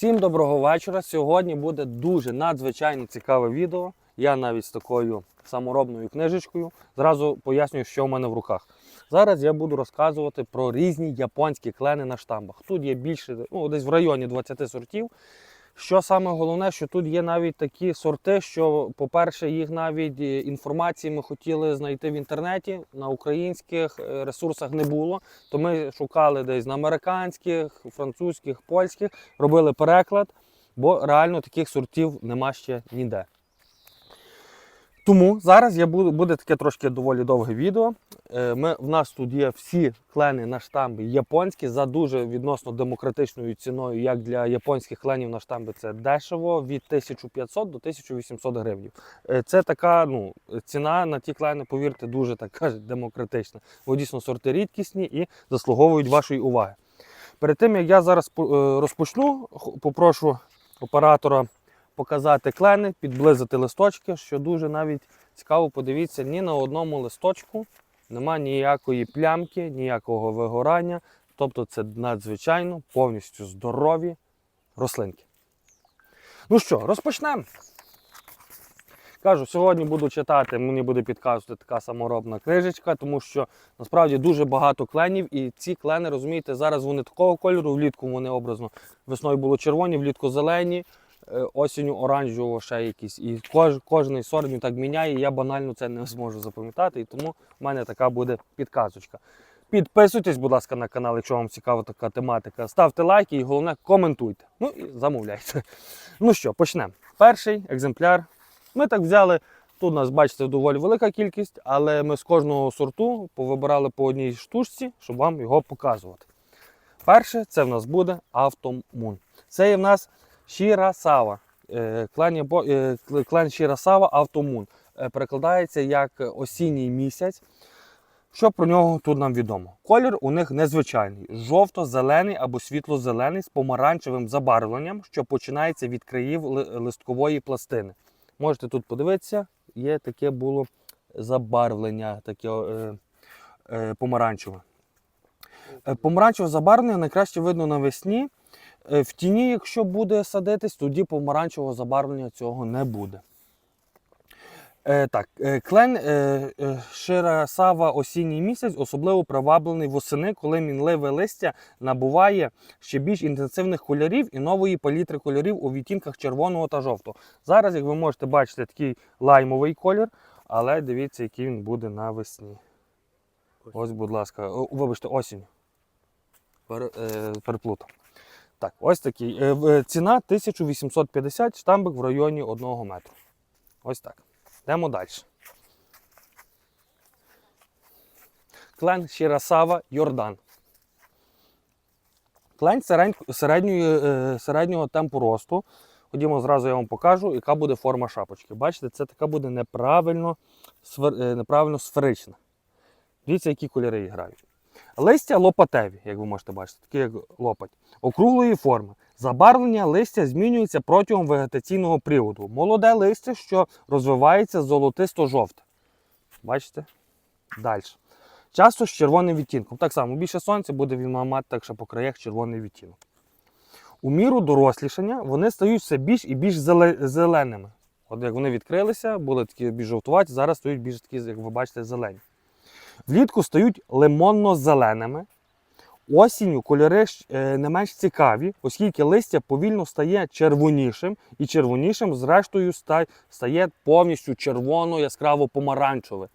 Всім доброго вечора. Сьогодні буде дуже надзвичайно цікаве відео. Я навіть з такою саморобною книжечкою. Зразу пояснюю, що в мене в руках. Зараз я буду розказувати про різні японські клени на штамбах. Тут є більше, ну, десь в районі 20 сортів. Що саме головне, що тут є навіть такі сорти, що, по-перше, їх навіть е, інформації ми хотіли знайти в інтернеті, на українських е, ресурсах не було. То ми шукали десь на американських, французьких, польських, робили переклад, бо реально таких сортів нема ще ніде. Тому зараз я буду, буде таке трошки доволі довге відео. Е, Ми, в нас тут є всі клени на штамбі японські за дуже відносно демократичною ціною, як для японських кленів на штамбі це дешево від 1500 до 1800 гривень. Це така ну, ціна на ті клени, повірте, дуже така демократична. Бо дійсно сорти рідкісні і заслуговують вашої уваги. Перед тим як я зараз е, розпочну, попрошу оператора показати клени, підблизити листочки, що дуже навіть цікаво, подивіться, ні на одному листочку нема ніякої плямки, ніякого вигорання. Тобто це надзвичайно повністю здорові рослинки. Ну що, розпочнемо. Кажу, сьогодні буду читати, мені буде підказувати така саморобна книжечка, тому що насправді дуже багато кленів, і ці клени, розумієте, зараз вони такого кольору, влітку вони образно. Весною було червоні, влітку зелені, осінню оранжево ще якісь. І кож, кожний сорт він так міняє, і я банально це не зможу запам'ятати, і тому в мене така буде підказочка. Підписуйтесь, будь ласка, на канал, якщо вам цікава така тематика. Ставте лайки і головне коментуйте. Ну і замовляйте. Ну що, почнемо. Перший екземпляр. Ми так взяли. Тут у нас, бачите, доволі велика кількість, але ми з кожного сорту повибирали по одній штучці, щоб вам його показувати. Перше, це в нас буде Автомун. Це є в нас Шірасава. Е, Клен, Япо- е, кл- Шірасава Автомун. Е, Перекладається як осінній місяць. Що про нього тут нам відомо? Колір у них незвичайний: жовто-зелений або світло-зелений з помаранчевим забарвленням, що починається від країв листкової пластини. Можете тут подивитися, є таке було забарвлення, таке е, е, помаранчеве. Е, Помаранчеве забарвлення найкраще видно навесні. Е, В тіні, якщо буде садитись, тоді помаранчевого забарвлення цього не буде. Е, так, е, клен е, е, Ширасава осінній місяць особливо приваблений восени, коли мінливе листя набуває ще більш інтенсивних кольорів і нової палітри кольорів у відтінках червоного та жовтого. Зараз, як ви можете бачити, такий лаймовий колір, але дивіться, який він буде навесні. Ось, будь ласка, О, вибачте, осінь. Пер, е, переплутав. Так, ось такий. Е, е, ціна 1850, штамбик в районі 1 метру. Ось так. Йдемо далі. Клен Шірасава Йордан. Клен середньої, е, середнього темпу росту. Ходімо, зразу я вам покажу, яка буде форма шапочки. Бачите, це така буде неправильно, неправильно сферична. Дивіться, які кольори грають. Листя лопатеві, як ви можете бачити, такі як лопать, округлої форми. Забарвлення листя змінюється протягом вегетаційного періоду. Молоде листя, що розвивається золотисто-жовте. Бачите? Далі. Часто з червоним відтінком. Так само, більше сонця буде він мати так, що по краях червоний відтінок. У міру дорослішання вони стають все більш і більш зеле- зеленими. От як вони відкрилися, були такі більш жовтуваті, зараз стають більш такі, як ви бачите, зелені. Влітку стають лимонно-зеленими. Осінню кольори е, не менш цікаві, оскільки листя повільно стає червонішим, і червонішим, зрештою, стає повністю червоно яскраво помаранчеве.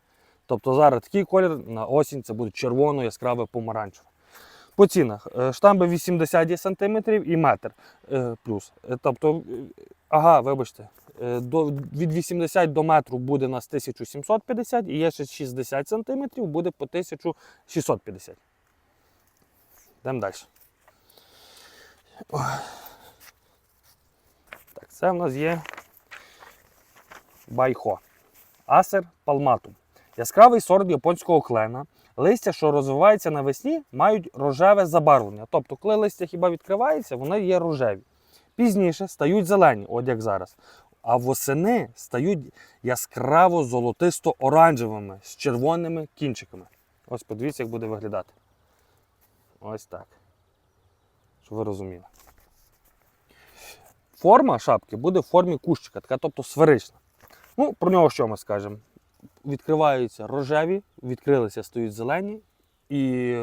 Тобто зараз такий колір на осінь це буде червоно яскраве помаранчеве. По цінах е, штамби 80 см і метр е, плюс. Е, Тобто, ага, вибачте, до, від 80 до метру буде у нас 1750 і є ще 60 см, буде по 1650. Йдемо далі. Так, це в нас є байхо. Асер палматум. Яскравий сорт японського клена. Листя, що розвиваються навесні, мають рожеве забарвлення. Тобто, коли листя хіба відкривається, вони є рожеві. Пізніше стають зелені, от як зараз. А восени стають яскраво золотисто-оранжевими з червоними кінчиками. Ось подивіться, як буде виглядати. Ось так. Щоб ви розуміли. форма шапки буде в формі кущика, така, тобто сферична. Ну, про нього що ми скажемо? Відкриваються рожеві, відкрилися, стають зелені, і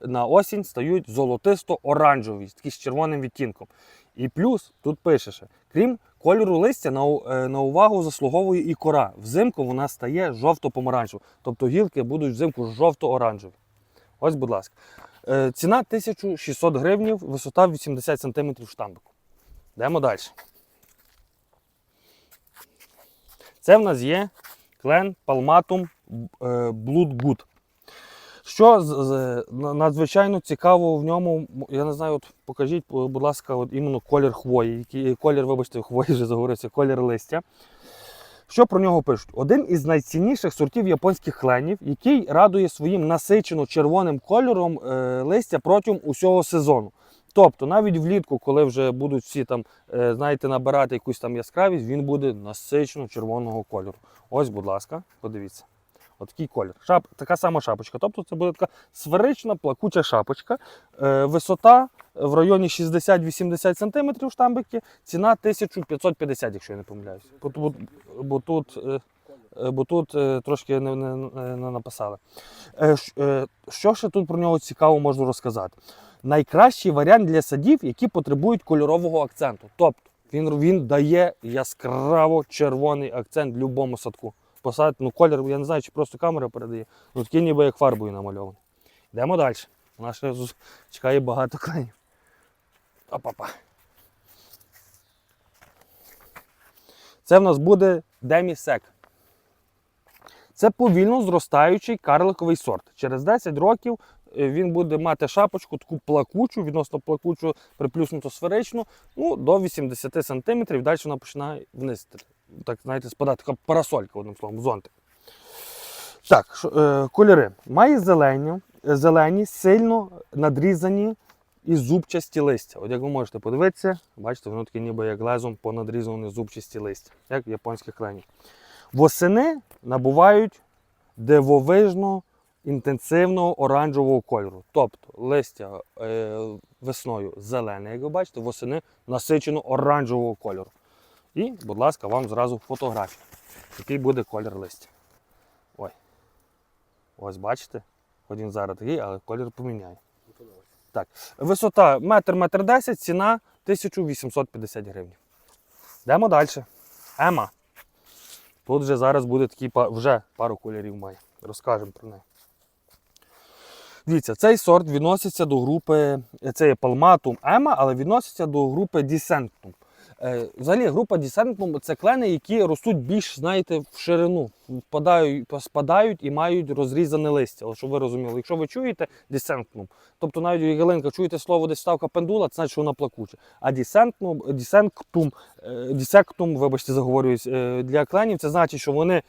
на осінь стають золотисто-оранжеві, такі з червоним відтінком. І плюс тут пише, ще, крім кольору листя, на, е, увагу заслуговує і кора. Взимку вона стає жовто-помаранчева. Тобто гілки будуть взимку жовто-оранжеві. Ось, будь ласка. Е, Ціна 1600 гривнів, висота 80 см штамбику. Йдемо далі. Це в нас є клен Palmatum е, Blood Good. Що надзвичайно цікаво в ньому, я не знаю, от покажіть, будь ласка, от іменно колір хвої, який, колір, вибачте, хвої вже заговорився, колір листя. Що про нього пишуть? Один із найцінніших сортів японських кленів, який радує своїм насичено червоним кольором е, листя протягом усього сезону. Тобто, навіть влітку, коли вже будуть всі там, е, знаєте, набирати якусь там яскравість, він буде насичено червоного кольору. Ось, будь ласка, подивіться. Отакий колір. Шап, така сама шапочка. Тобто це буде така сферична плакуча шапочка. Е, висота в районі 60-80 см штамбики, ціна 1550, якщо я не помиляюсь. Бо, бо, бо тут, е, бо тут е, трошки не, не, не, написали. Е, е, що ще тут про нього цікаво можу розказати? Найкращий варіант для садів, які потребують кольорового акценту. Тобто він, він дає яскраво червоний акцент будь-якому садку. Посадити, ну колір, я не знаю, чи просто камера передає. Ну такий ніби як фарбою намальований. Йдемо далі. У нас ще чекає багато кленів. Опа-па. Це в нас буде демісек. Це повільно зростаючий карликовий сорт. Через 10 років е, він буде мати шапочку, таку плакучу, відносно плакучу, приплюснуто сферичну, ну, до 80 см, далі вона починає вниз. Так, знаєте, спадати, така парасолька, одним словом, зонтик. Так, е, кольори. Має зелені, зелені, сильно надрізані і зубчасті листя. От як ви можете подивитися, бачите, воно таке ніби як лезом понадрізані зубчасті листя, як в японських кленів. Восени набувають дивовижно інтенсивного оранжевого кольору. Тобто листя е, весною зелене, як ви бачите, восени насичено оранжевого кольору. І, будь ласка, вам зразу фотографія. Який буде колір листя. Ой. Ось бачите? Хоч він зараз такий, але колір поміняє. Так. Висота 1,10 м, ціна 1850 гривень. Йдемо далі. Ема. Тут вже зараз буде такі вже пару кольорів має. Розкажемо про неї. Дивіться, цей сорт відноситься до групи, це є Palmatum Ема, але відноситься до групи Descentum. Е, Взагалі, група Descentum це клени, які ростуть більш, знаєте, в ширину, впадають, спадають і мають розрізане листя. От, щоб ви розуміли, якщо ви чуєте Descentum, тобто навіть як Галинка чуєте слово десь ставка пендула, це значить, що вона плакуча. А Descentum, Descentum, е, вибачте, заговорююсь, е, для кленів, це значить, що вони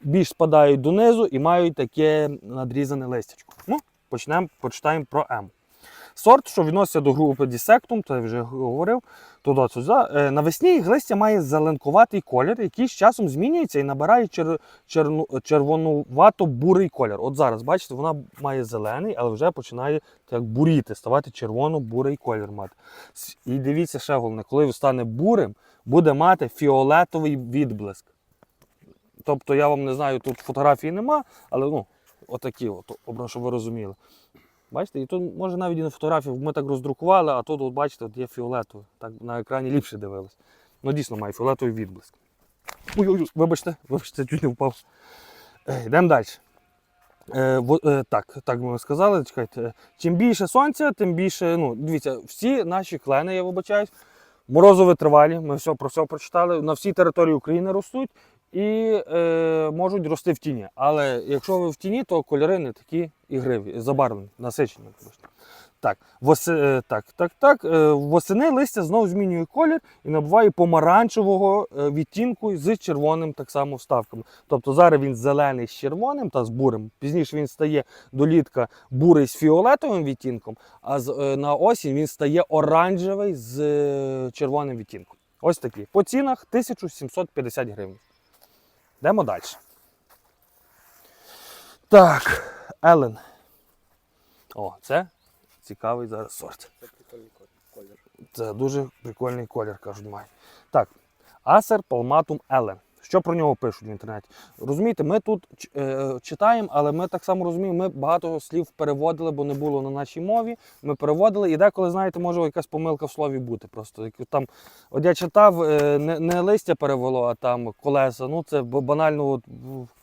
більш спадають донизу і мають таке надрізане листячко. Ну, почнемо, почитаємо про М. Сорт, що відноситься до групи Dissectum, це я вже говорив, туди сюди. Е, Навесні їх листя має зеленкуватий колір, який з часом змінюється і набирає чер... черну... червонувато-бурий колір. От зараз, бачите, вона має зелений, але вже починає так буріти, ставати червоно-бурий колір мати. І дивіться ще головне, коли він стане бурим, буде мати фіолетовий відблиск. Тобто я вам не знаю, тут фотографії нема, але ну, отакі, от, щоб ви розуміли. Бачите, і тут може навіть і на фотографії ми так роздрукували, а тут, от, бачите, от є фіолетовий. Так на екрані ліпше дивилось. Ну дійсно має фіолетовий відблиск. Ой-ой, вибачте, вибачте, чуть не впав. Е, Йдемо далі. Е, е, так, так ми сказали, чекайте. Чим більше сонця, тим більше. Ну, дивіться, всі наші клени, я вибачаюсь, морозовитривалі, ми все про все прочитали, на всій території України ростуть і е, можуть рости в тіні. Але якщо ви в тіні, то кольори не такі ігриві, забарвлені, насичені. Так, воси, е, так, так, так. е, Восени листя знову змінює колір і набуває помаранчевого е, відтінку з червоним так само вставками. Тобто зараз він зелений з червоним та з бурим. Пізніше він стає до літка бурий з фіолетовим відтінком, а на осінь він стає оранжевий з червоним відтінком. Ось такі. По цінах 1750 гривень. Йдемо далі. Так, Елен. О, це цікавий зараз сорт. Це прикольний колір. Це дуже прикольний колір, кажуть, май. Так, Acer Palmatum Ellen. Що про нього пишуть в інтернеті? Розумієте, ми тут е, читаємо, але ми так само розуміємо, ми багато слів переводили, бо не було на нашій мові. Ми переводили, і деколи, знаєте, може якась помилка в слові бути. Просто там, от я читав, е, не, не листя перевело, а там колеса. Ну це банально от,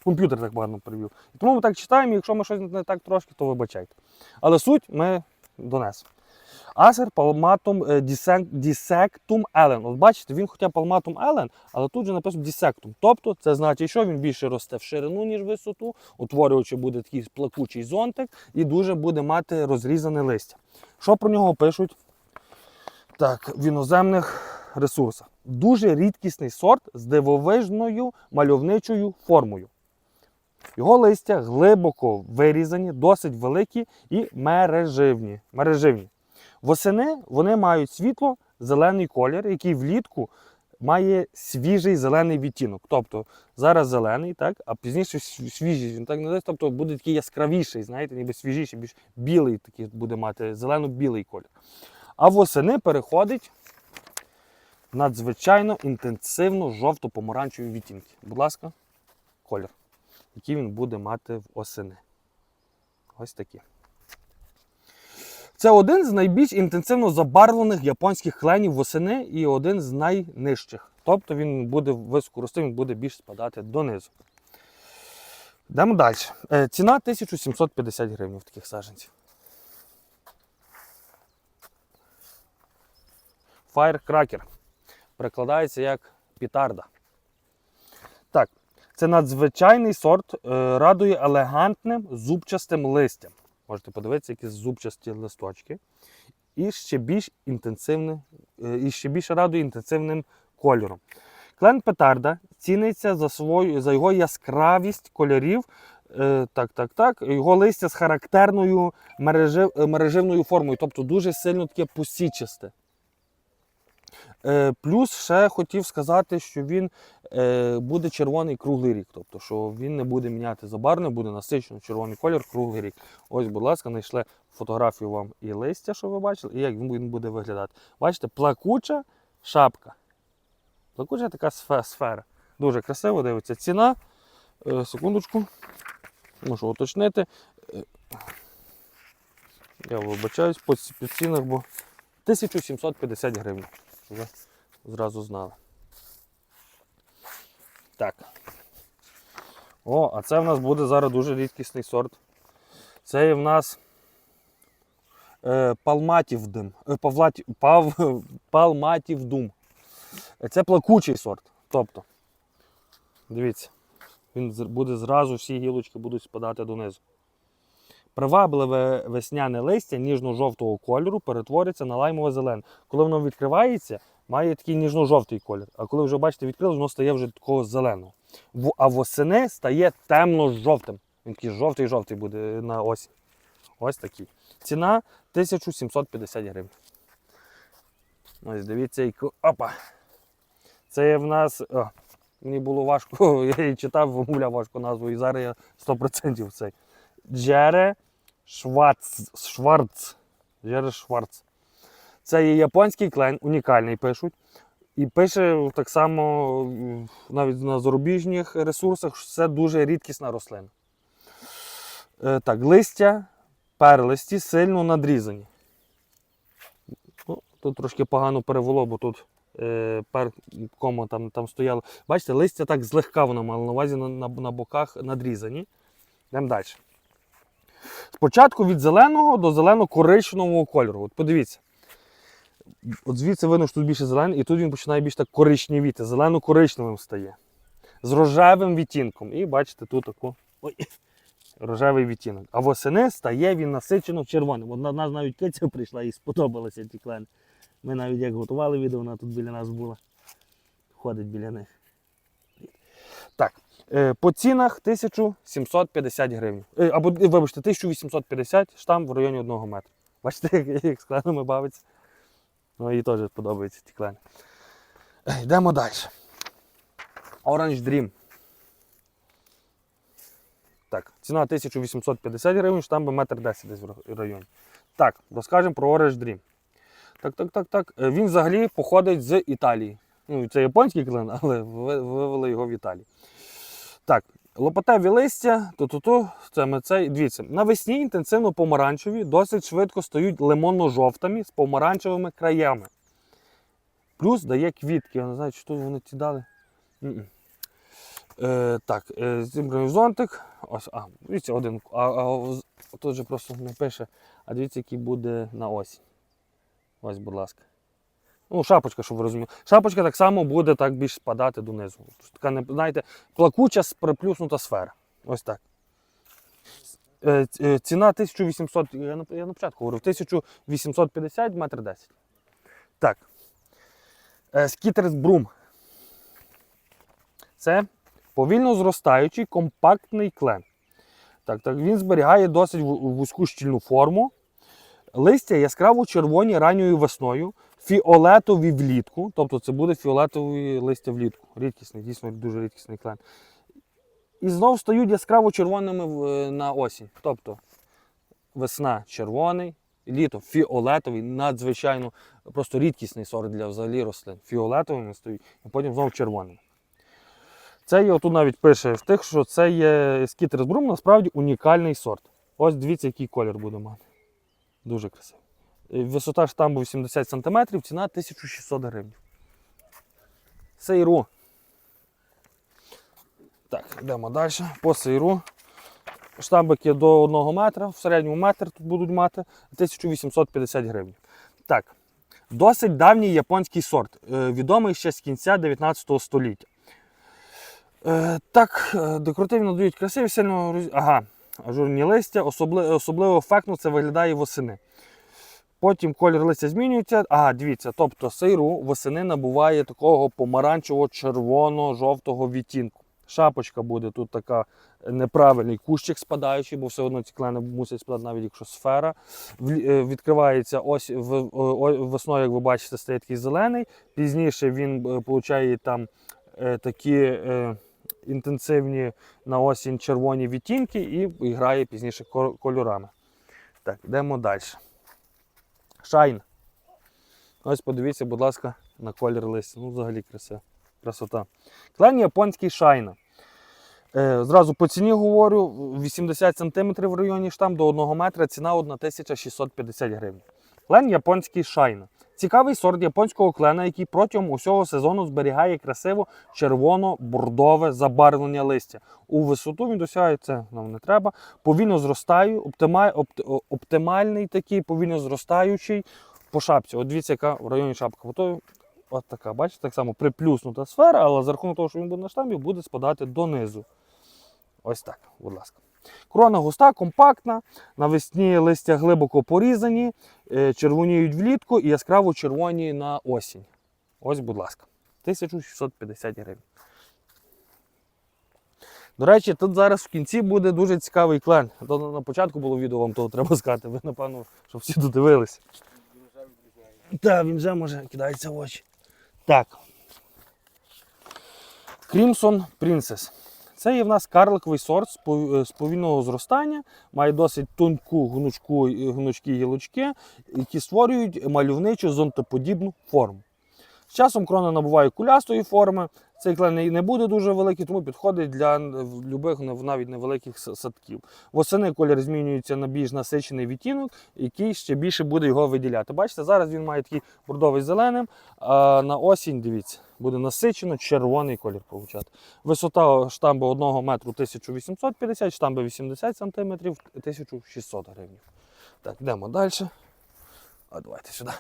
комп'ютер так багато перевів. Тому ми так читаємо, і якщо ми щось не так трошки, то вибачайте. Але суть ми донесемо. Acer Palmatum е, Dissectum Ellen. От бачите, він хоча Palmatum Ellen, але тут же написано Dissectum. Тобто це значить, що він більше росте в ширину, ніж в висоту, утворюючи буде такий плакучий зонтик і дуже буде мати розрізане листя. Що про нього пишуть? Так, в іноземних ресурсах. Дуже рідкісний сорт з дивовижною мальовничою формою. Його листя глибоко вирізані, досить великі і мереживні. мереживні. Восени вони мають світло зелений колір, який влітку має свіжий зелений відтінок. Тобто зараз зелений, так, а пізніше свіжий. Він так не дасть, тобто буде такий яскравіший, знаєте, ніби свіжіший, більш білий такий буде мати, зелено-білий колір. А восени переходить надзвичайно інтенсивно жовто-помаранчеві відтінки. Будь ласка, колір, який він буде мати в осени. Ось такі. Це один з найбільш інтенсивно забарвлених японських кленів восени і один з найнижчих. Тобто він буде високо рости, він буде більш спадати донизу. Йдемо далі. Е, Ціна 1750 гривень в таких саджанців. Firecracker. Перекладається як пітарда. Так, це надзвичайний сорт, е, радує елегантним зубчастим листям. Можете подивитися, які зубчасті листочки. І ще більш інтенсивне, е, і ще більше радує інтенсивним кольором. Клен петарда ціниться за свою, за його яскравість кольорів. Е, так, так, так. Його листя з характерною мережив, е, мереживною формою, тобто дуже сильно таке посічисте. Е, плюс ще хотів сказати, що він буде червоний круглий рік. Тобто, що він не буде міняти забарвлення, буде насичено червоний колір круглий рік. Ось, будь ласка, знайшли фотографію вам і листя, що ви бачили, і як він буде- виглядати. Бачите, плакуча шапка. Плакуча така сфера. Дуже красиво дивиться. Ціна. Е, секундочку. Можу уточнити. Е, Я вибачаюсь по цінах, бо 1750 гривень. зразу знали. Так. О, а це в нас буде зараз дуже рідкісний сорт. Це є в нас е, палматівдим. Е, павлаті, пав, палматівдум. Це плакучий сорт. Тобто, дивіться, він буде зразу, всі гілочки будуть спадати донизу. Привабливе весняне листя ніжно-жовтого кольору перетвориться на лаймове зелене. Коли воно відкривається, має такий ніжно-жовтий колір. А коли вже бачите, відкрилось, воно стає вже такого зеленого. А восени стає темно-жовтим. Він такий жовтий-жовтий буде на осінь. Ось такий. Ціна 1750 гривень. Ось дивіться, яку- опа. Це в нас. О, мені було важко, я її читав, вимовляв важко назву, і зараз я 100% цей. Джере Шварц. Шварц. Джере Шварц. Це є японський клен, унікальний пишуть. І пише так само навіть на зарубіжних ресурсах, що це дуже рідкісна рослина. Е, так, листя, перлисті сильно надрізані. Ну, тут трошки погано перевело, бо тут е, пер кома там, там стояло. Бачите, листя так злегка воно мало на увазі на, на, на боках надрізані. Йдемо далі. Спочатку від зеленого до зелено-коричневого кольору. От подивіться. От звідси видно, що тут більше зелений, і тут він починає більш так коричневіти, зелено-коричневим стає. З рожевим відтінком. І бачите, тут таку ой, рожевий відтінок. А восени стає він насичено червоним. От на нас навіть киця прийшла і сподобалася ті клени. Ми навіть як готували відео, вона тут біля нас була. Ходить біля них. Так, е, по цінах 1750 гривень. Е, або, вибачте, 1850 штам в районі 1 метра. Бачите, як, з кленами бавиться. Ну, їй теж подобаються ті клени. Йдемо далі. Orange Dream. Так, ціна 1850 гривень, штамби 1,10 десь в районі. Так, розкажемо про Orange Dream. Так, так, так, так. Е, Він взагалі походить з Італії. Ну, це японський клен, але вивели його в Італії. Так, лопатеві листя, це ми цей. Дивіться, навесні інтенсивно помаранчеві, досить швидко стають лимонно-жовтими з помаранчевими краями. Плюс дає квітки. Я не знаю, чи тут вони ці дали. Е, так, е, зібраний зонтик. Ось, а, дивіться, один. А, а тут же просто не пише. А дивіться, який буде на осінь. Ось, будь ласка. Ну, шапочка, щоб ви розуміли. Шапочка так само буде так більш спадати донизу. Тобто Така, знаєте, плакуча приплюснута сфера. Ось так. Е, е, Ціна 1800, я на, я на початку говорив, 1850 метр 10. Так. Е, Скітерс Брум. Це повільно зростаючий компактний клен. Так, так, він зберігає досить вузьку щільну форму. Листя яскраво червоні ранньою весною, фіолетові влітку. Тобто це буде фіолетові листя влітку. Рідкісний, дійсно дуже рідкісний клен. І знов стають яскраво червоними на осінь. Тобто весна червоний, літо фіолетовий, надзвичайно просто рідкісний сорт для взагалі рослин. Фіолетовими стають, і потім знову червоними. Це є, отут навіть пише в тих, що це є скітерс брум, насправді унікальний сорт. Ось дивіться, який колір буде мати. Дуже красивий. Е, Висота штамбу 80 см, ціна 1600 гривень. Сейру. Так, йдемо далі. По сейру. Штамбики до 1 метра, в середньому метр тут будуть мати 1850 гривень. Так, досить давній японський сорт, е, відомий ще з кінця 19 століття. Е, так, декоративно дають красиві, сильно роз- ага, ажурні листя, особли... особливо ефектно це виглядає восени. Потім колір листя змінюється. Ага, дивіться, тобто сейру восени набуває такого помаранчево-червоно-жовтого відтінку. Шапочка буде тут така е, неправильний кущик спадаючий, бо все одно ці клени мусять спадати, навіть якщо сфера. Е, Відкривається ось весною, як ви бачите, стає такий зелений. Пізніше він е, получає там такі інтенсивні на осінь червоні відтінки і, грає пізніше кольорами. Так, йдемо далі. Шайн. Ось подивіться, будь ласка, на колір листя. Ну, взагалі краса. красота. Клен японський шайна. Е, зразу по ціні говорю: 80 см в районі штам до 1 метра, ціна 1650 гривень. Клен японський шайна. Цікавий сорт японського клена, який протягом усього сезону зберігає красиво червоно-бордове забарвлення листя. У висоту він досягає це нам не треба. Повільно зростаю, оптима- опт- оптимальний такий, повільно зростаючий по шапці. От дивіться, яка в районі шапка. Ото от така, бачите, так само приплюснута сфера, але за рахунок того, що він буде на штамбі, буде спадати донизу. Ось так, будь ласка. Крона густа, компактна, навесні листя глибоко порізані, е, червоніють влітку і яскраво червоні на осінь. Ось, будь ласка, 1650 гривень. До речі, тут зараз в кінці буде дуже цікавий клен. На початку було відео, вам того треба сказати. Ви, напевно, щоб всі додивилися. Так, він вже може кидається в очі. Так. Crimson Princess. Це є в нас карликовий сорт з е, повільного зростання, має досить тонку гнучку, гнучкі гілочки, які створюють мальовничу зонтоподібну форму. З часом крона набуває кулястої форми. Цей клен не- буде дуже великий, тому підходить для любих навіть невеликих садків. Восени колір змінюється на більш насичений відтінок, який ще більше буде його виділяти. Бачите, зараз він має такий бордовий зеленим, а на осінь, дивіться, буде насичено червоний колір получати. Висота штамби 1 метру 1850, штамби 80 см 1600 гривень. Так, йдемо далі. А давайте сюди.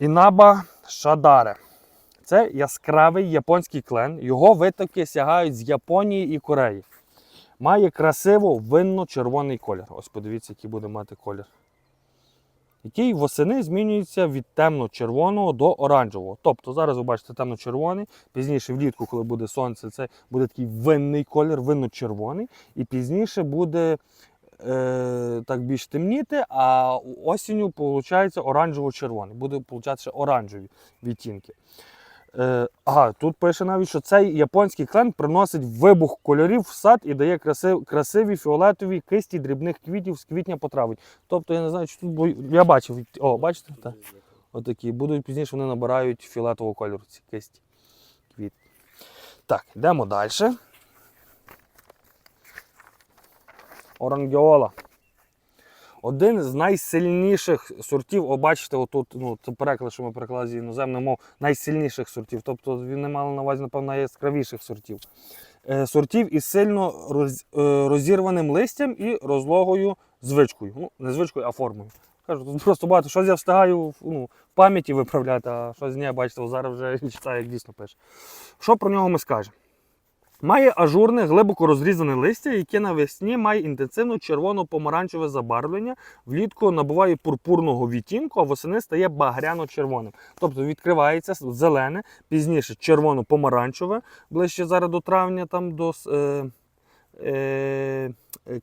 Інаба Шадаре. Це яскравий японський клен. Його витоки сягають з Японії і Кореї. Має красиво винно-червоний колір. Ось подивіться, який буде мати колір. Який восени змінюється від темно-червоного до оранжевого. Тобто зараз ви бачите темно-червоний, пізніше влітку, коли буде сонце, це буде такий винний колір, винно-червоний, і пізніше буде е, так більш темніти, а осінню виходить оранжево-червоний. Буде ще оранжеві відтінки. Е, ага, тут пише навіть, що цей японський клен приносить вибух кольорів в сад і дає краси, красиві фіолетові кисті дрібних квітів з квітня по. Тобто я не знаю, чи тут бо я бачив. О, бачите? Так. Отакі. Будуть пізніше вони набирають фіолетового кольору ці кисті. Квіт. Так, йдемо далі. Орангеола. Один з найсильніших сортів, о, бачите, отут, ну, це переклад, що ми переклали з іноземної мов, найсильніших сортів. Тобто він не мав на увазі, напевно, найяскравіших сортів. Е, сортів із сильно роз, е, розірваним листям і розлогою звичкою. Ну, не звичкою, а формою. Кажу, тут просто багато, щось я встигаю ну, в пам'яті виправляти, а щось ні, бачите, зараз вже читаю, як дійсно пише. Що про нього ми скажемо? Має ажурне, глибоко розрізане листя, яке навесні має інтенсивно червоно-помаранчеве забарвлення, влітку набуває пурпурного відтінку, а восени стає багряно-червоним. Тобто відкривається зелене, пізніше червоно-помаранчеве, ближче зараз до травня, там до, е, е,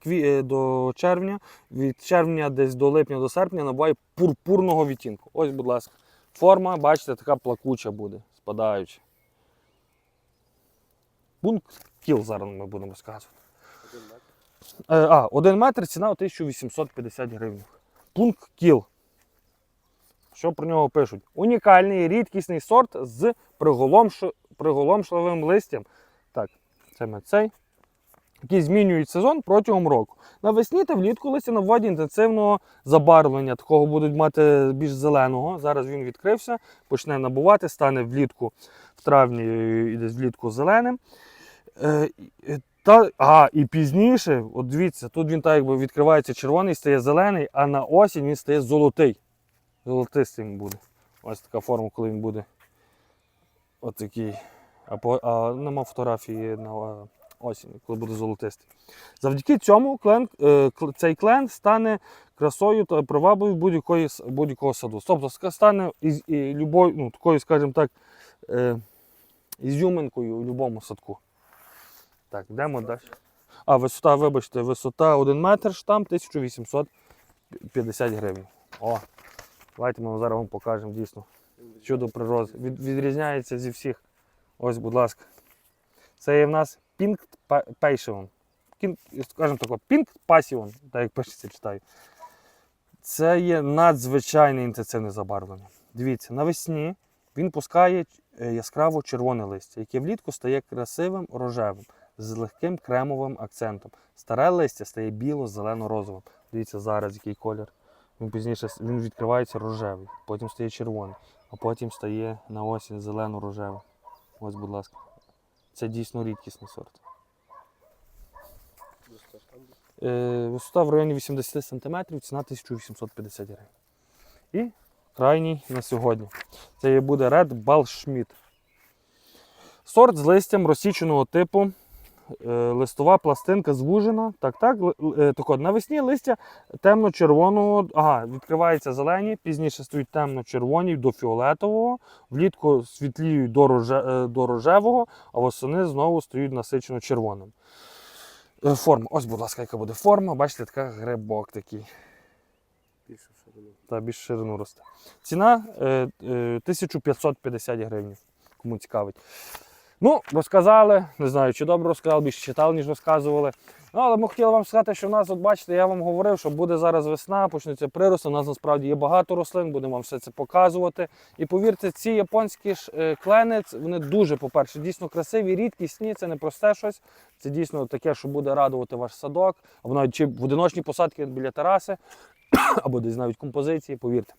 кві, е, до червня, від червня десь до липня до серпня набуває пурпурного відтінку. Ось, будь ласка, форма, бачите, така плакуча буде, спадаюча. Пункт кіл зараз ми будемо розказувати. Е, а, 1 метр ціна 1850 гривень. Пункт кіл. Що про нього пишуть? Унікальний рідкісний сорт з приголомш... приголомшливим листям. Так, це ми цей. Який змінюють сезон протягом року. Навесні та влітку листя на воді інтенсивного забарвлення. Такого будуть мати більш зеленого. Зараз він відкрився, почне набувати, стане влітку в травні і десь влітку зеленим. Е, та, а, і пізніше, от дивіться, тут він так якби відкривається червоний, стає зелений, а на осінь він стає золотий. Золотистим буде. Ось така форма, коли він буде отакий. А, а нема фотографії на е, осінь, коли буде золотистий. Завдяки цьому клен, е, цей клен стане красою та привабою будь-якого саду. Тобто стане із, і любою, ну, такою, скажімо так, е, ізюминкою у будь-якому садку. Так, йдемо далі. А, висота, вибачте, висота 1 метр, штамп 1850 гривень. О, давайте ми зараз вам покажемо дійсно. Чудо природи. Від, відрізняється зі всіх. Ось, будь ласка. Це є в нас Pink Pa- Passion. Кін- Скажімо так, Pink Passion, так як пишеться, читаю. Це є надзвичайне інтенсивне забарвлення. Дивіться, навесні він пускає е, яскраво червоне листя, яке влітку стає красивим рожевим з легким кремовим акцентом. Старе листя стає біло-зелено-розовим. Дивіться зараз, який колір. Він пізніше він відкривається рожевий, потім стає червоний, а потім стає на осінь зелено-рожевий. Ось, будь ласка. Це дійсно рідкісний сорт. Е, висота в районі 80 см, ціна 1850 гривень. І крайній на сьогодні. Це буде Red Ball. Сорт з листям розсіченого типу. Е, листова пластинка звужена. Так, так. е, так от, навесні листя темно-червоного. Ага, відкриваються зелені, пізніше стають темно-червоні до фіолетового, влітку світліють до, роже, е, до рожевого, а восени знову стають насичено червоним. Форма. Ось, будь ласка, яка буде форма. Бачите, така грибок такий. Більше ширину. Та більш ширину росте. Ціна е, е, 1550 гривень. Кому цікавить. Ну, розказали. Не знаю, чи добре розказали, більше читали, ніж розказували. Ну, але ми хотіли вам сказати, що в нас, от бачите, я вам говорив, що буде зараз весна, почнеться прирости. У нас насправді є багато рослин, будемо вам все це показувати. І повірте, ці японські ж е, клени, вони дуже, по-перше, дійсно красиві, рідкісні, це не просте щось. Це дійсно таке, що буде радувати ваш садок, або навіть чи в одиночні посадки біля тераси, або десь навіть композиції, повірте.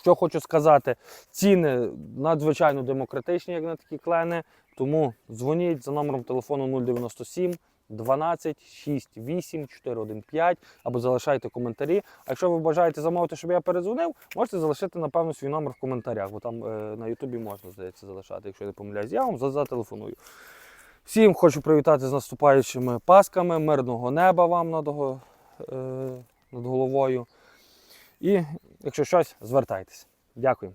Що хочу сказати, ціни надзвичайно демократичні, як на такі клени. Тому дзвоніть за номером телефону 097 12 68 415 або залишайте коментарі. А якщо ви бажаєте замовити, щоб я передзвонив, можете залишити, напевно, свій номер в коментарях, бо там е, на Ютубі можна, здається, залишати, якщо я не помиляюсь. Я вам зателефоную. Всім хочу привітати з наступаючими пасками, мирного неба вам над, е, над головою. І якщо щось, звертайтеся. Дякую.